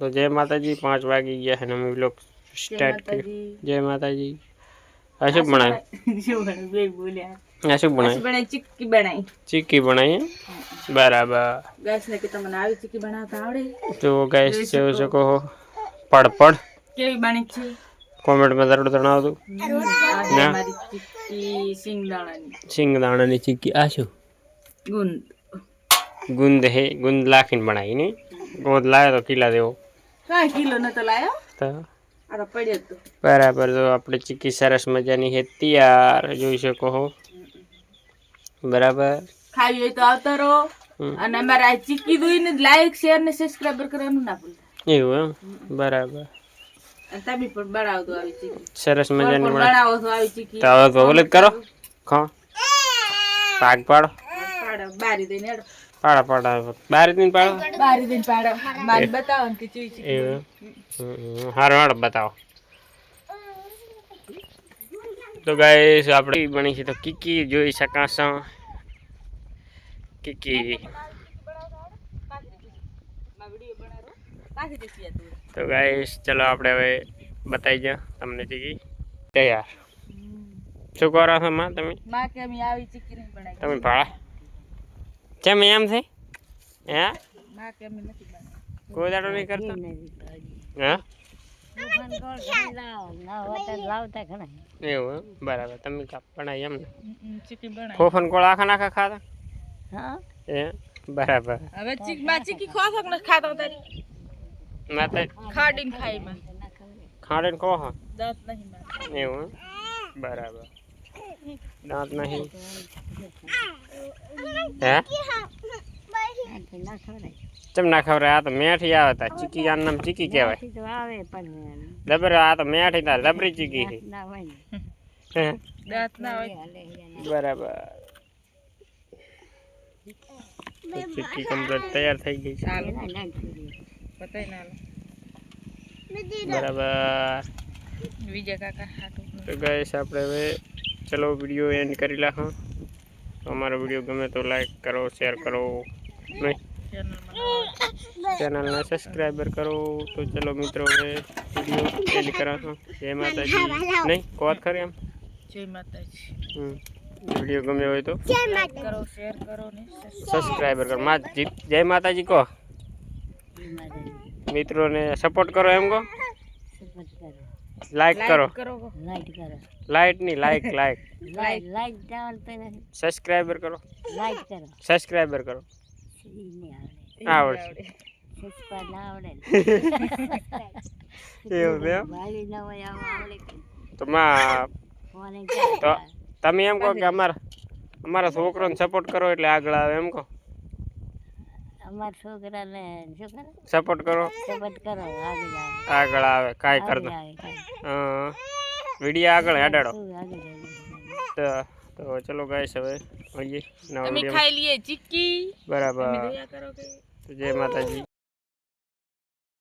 તો જય માતાજી પાંચ વાગી ગયા છે અને અમે બ્લોગ સ્ટાર્ટ કર્યો માતાજી. જય માતાજી આ શું બનાવ્યું શું બનાવ્યું? બે બોલ્યા આ શું આ બનાવ્યું શું બનાવી ચીક્કી બનાવી ચીક્કી બનાવી એમ? બરાબર ગાઈસ ને કે તમને આવી ચીક્કી બનાવતા આવડે તો ગાઈસ જોઈ શકો છો પડપડ કેવી બની છે કોમેન્ટમાં જરૂર જણાવતું આ છે ના. મારી ચીક્કી સિંગદાણાની સિંગદાણાની ચીક્કી આ શું ગુંદ ગુંદ હે ગુંદ લાખીને બનાવી નહીં ગોંદ લાવે તો કિલ્લા દેવો કાંઈ કિલો નતો લાયો. તો? આ પડ્યો તો. બરાબર તો આપણે ચીકી સરસ મજાની છે તૈયાર જોઈ શકો હો. બરાબર. ખાવી હોય તો આવતા રહો. અને અમારા આ ચીકી દોઈને લાઈક શેર ને સબસ્ક્રાઇબર કરવાનું ના ભૂલતા એવું એમ? બરાબર. તમે પણ બનાવતો આવી ચીક્કી સરસ મજાની બનાવો આવી તો હવે કરો. ખા. પાક પાડો. પાડો બારી દઈને પાડા પાડા. બાર દિન પાડો. બારી દિન પાડો. મારી બતાવો કે એવું. હમ, હારું હારું બતાવો. તો ગાઈસ આપણે બની છે તો કીકી જોઈ શકાશો. કીકી તું તો ગાઈસ ચલો આપણે હવે બતાવી જા તમને ચીકી. તૈયાર. શું કરો છો માં તમે? માં કે અમે આવી ચીકી નહીં બનાવી. તમે ભાડા? કેમ એમ છે? હે? માં કેમ નથી કોઈ દાડો નહીં કરતા? હા? એવું બરાબર તમે બનાવી એમ ને ફોફન કોળ આખા નાખા ખાતા? એ બરાબર. હવે ચીક બા ચીકી ખો શક ને ખાતા તારી. માતા ખાડીન ખાઈ માં ખાડીન ને હા દાંત નહીં માં એવું બરાબર. દાંત નહીં. હે? ચમ ના ખબર આ તો મેઠી આવે તા ચીકી આનું નામ ચીકી કહેવાય. ડબર આ તો મેઠી તા ડબરી ચીકી છે. દાંત ના. હોય. બરાબર. ચીકી કમ્પ્લીટ તૈયાર થઈ ગઈ છે. બરાબર. વિજય કાકા તો ગઈશ આપણે હવે ચલો વીડિયો એન્ડ કરી નાખો અમારો વીડિયો ગમે તો લાઈક કરો શેર કરો નહીં? ચેનલને સબસ્ક્રાઈબર કરો તો ચલો મિત્રો હવે વીડિયો એન્ડ કરાશું જય માતાજી. નહીં? કોત ખરી એમ? જય માતાજી. હમ. વીડિયો ગમ્યો હોય તો કરો શેર કરો ને સબસ્ક્રાઈબર કરો. મા જય માતાજી કહો. મિત્રોને સપોર્ટ કરો એમ કહો. લાઈક કરો. કરો. લાઈટની લાઈક લાઈક લાઈક સબસ્ક્રાઈબર કરો. સબસ્ક્રાઈબર કરો. આવડશે એવું હોય આવડે તો માં તો તમે એમ કહો કે અમારા અમારા છોકરોને સપોર્ટ કરો એટલે આગળ આવે એમ કહો. અમાર છોકરાને શું કરે? સપોર્ટ કરો. સપોર્ટ કરો આગળ આવે. આગળ આવે કાંઈ કરતો. વીડિયો આગળ હેડાડો. તો તો ચલો ગાઈસ હવે મળીએ નવા વીડિયો ખાઈ લઈએ ચીક્કી. બરાબર. દયા કરો કે તો જય માતાજી.